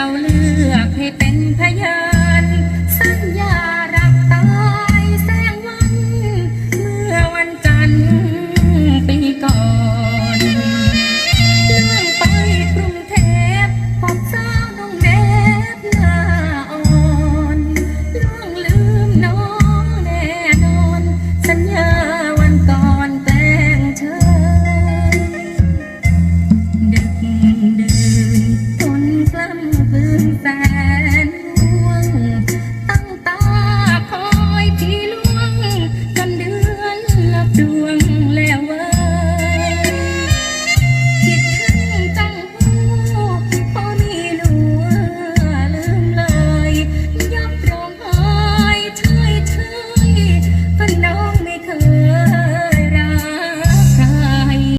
เราเลือกให้เป็น